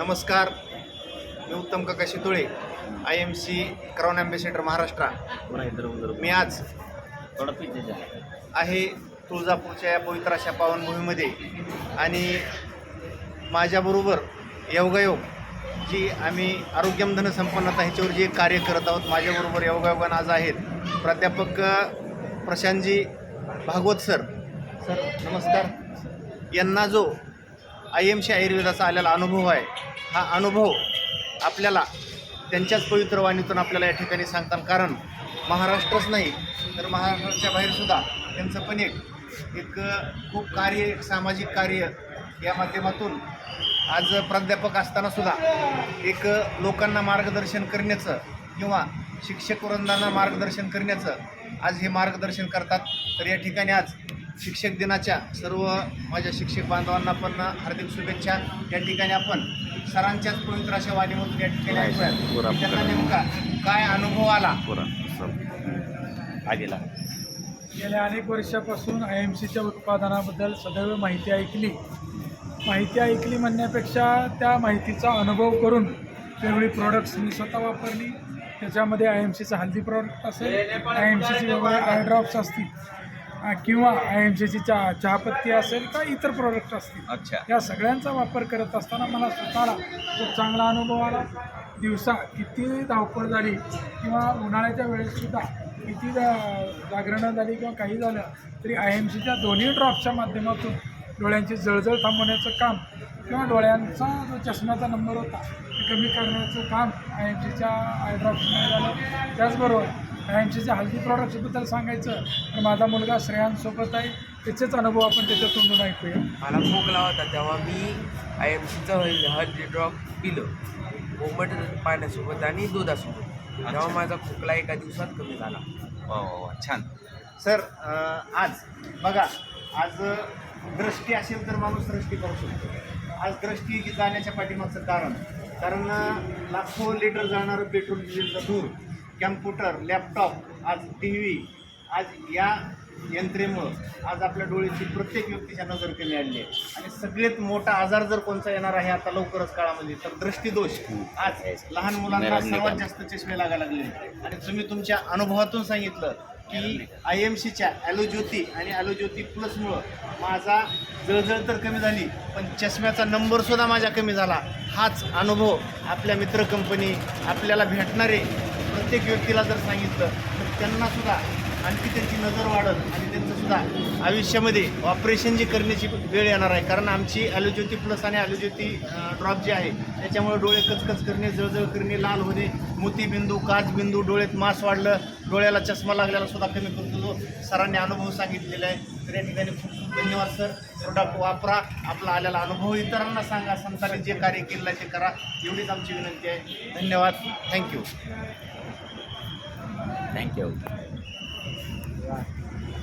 नमस्कार. मी Uttam Kaka Shitole I M C crown ambassador Maharashtra. मी आज आहे तुळजापूरच्या या पवित्र अशा पावनभूमीमध्ये आणि माझ्याबरोबर योगायोग जी आम्ही आरोग्यम धन संपन्नता ह्याच्यावर जे कार्य करत आहोत माझ्याबरोबर योगायोगान आज आहेत. प्राध्यापक प्रशांतजी भागवत सर. सर नमस्कार. यांना जो आय एम सी आयुर्वेदाचा आलेला अनुभव आहे हा अनुभव आपल्याला त्यांच्याच पवित्र वाणीतून आपल्याला या ठिकाणी सांगतात. कारण महाराष्ट्रच नाही तर महाराष्ट्राच्या बाहेरसुद्धा त्यांचं पण एक एक खूप कार्य एक सामाजिक कार्य या माध्यमातून आज प्राध्यापक असतानासुद्धा एक लोकांना मार्गदर्शन करण्याचं किंवा शिक्षक वृंदांना मार्गदर्शन करण्याचं आज हे मार्गदर्शन करतात. तर या ठिकाणी आज शिक्षक दिनाच्या सर्व माझ्या शिक्षक बांधवांना पण हार्दिक शुभेच्छा. या ठिकाणी आपण सरांच्याच पवित्र अशा वाणीमधून या ठिकाणी ऐकूया त्यांना नेमका काय अनुभव आला? आगेला. गेल्या अनेक वर्षापासून आय एम सीच्या उत्पादनाबद्दल सदैव माहिती ऐकली. माहिती ऐकली म्हणण्यापेक्षा त्या माहितीचा अनुभव करून वेगळी प्रोडक्ट्स मी स्वतः वापरली. त्याच्यामध्ये आय एम सीचं हल्दी प्रॉडक्ट असेल आय एम सीची वेगवेगळे आय ड्रॉप्स असतील. किंवा आय एम सीची चहा चहापत्ती असेल का इतर प्रोडक्ट असतील. अच्छा. या सगळ्यांचा वापर करत असताना मला स्वतःला खूप चांगला अनुभव आला. दिवसा किती धावपळ झाली किंवा उन्हाळ्याच्या वेळेससुद्धा किती जा- जागरणं झाली किंवा काही झालं तरी आय एम सीच्या दोन्ही ड्रॉपच्या माध्यमातून डोळ्यांची जळजळ थांबवण्याचं काम किंवा डोळ्यांचा जो चष्म्याचा नंबर होता ते कमी करण्याचं काम आय एम सीच्या आय ड्रॉप्समध्ये झालं. त्याचबरोबर आय एम सीच्या हल्दी प्रॉडक्ट्सबद्दल सांगायचं तर माझा मुलगा श्रेयांश सोबत आहे. त्याचेच अनुभव आपण त्याच्या तोंडून ऐकूया. मला खोकला होता तेव्हा मी आय एम सीचं हळदी ड्रॉप पिलं. कोमट पाण्यासोबत आणि दुधासोबत. तेव्हा माझा खोकला एका दिवसात कमी झाला. वा वा वा छान. सर अ, आज बघा आज अ, दृष्टी असेल तर माणूस दृष्टी करू शकतो. आज दृष्टी जाण्याच्या पाठीमागचं कारण. कारण अ, लाखो लिटर जाणारं पेट्रोल डिझेलचं धूर कॅम्प्युटर लॅपटॉप आज टी व्ही आज या यंत्रेमुळं आज आपल्या डोळ्याची प्रत्येक व्यक्तीच्या नजर कमी आली आहे आणि सगळ्यात मोठा आजार जर कोणता येणार आहे आता लवकरच काळामध्ये तर दृष्टीदोष. आज लहान मुलांना सर्वात जास्त चष्मे लागायला लागले. आणि तुम्ही तुमच्या अनुभवातून सांगितलं की आय एम सीच्या ॲलोज्योती आणि ॲलोज्योती प्लसमुळं माझा जळजळ तर कमी झाली पण चष्म्याचा नंबरसुद्धा माझा कमी झाला. हाच अनुभव आपल्या मित्र कंपनी आपल्याला भेटणारे प्रत्येक व्यक्तीला जर सांगितलं तर त्यांनासुद्धा आणखी त्यांची नजर वाढल आणि त्यांचंसुद्धा आयुष्यामध्ये ऑपरेशन जी करण्याची वेळ येणार आहे. कारण आमची ॲलोज्योती प्लस आणि ॲलोज्योती ड्रॉप जे आहे त्याच्यामुळे डोळे कचकच करणे जळजळ करणे लाल होणे मोतीबिंदू काचबिंदू डोळ्यात मास वाढलं डोळ्याला चष्मा लागल्याला सुद्धा कमी करतो. जो सरांनी अनुभव सांगितलेला आहे. तर या ठिकाणी खूप खूप धन्यवाद सर. प्रोडक्ट वापरा. आपला आलेला अनुभव इतरांना सांगा. संतांनी जे कार्य केलं आहे ते करा. एवढीच आमची विनंती आहे. धन्यवाद. Thank you thank you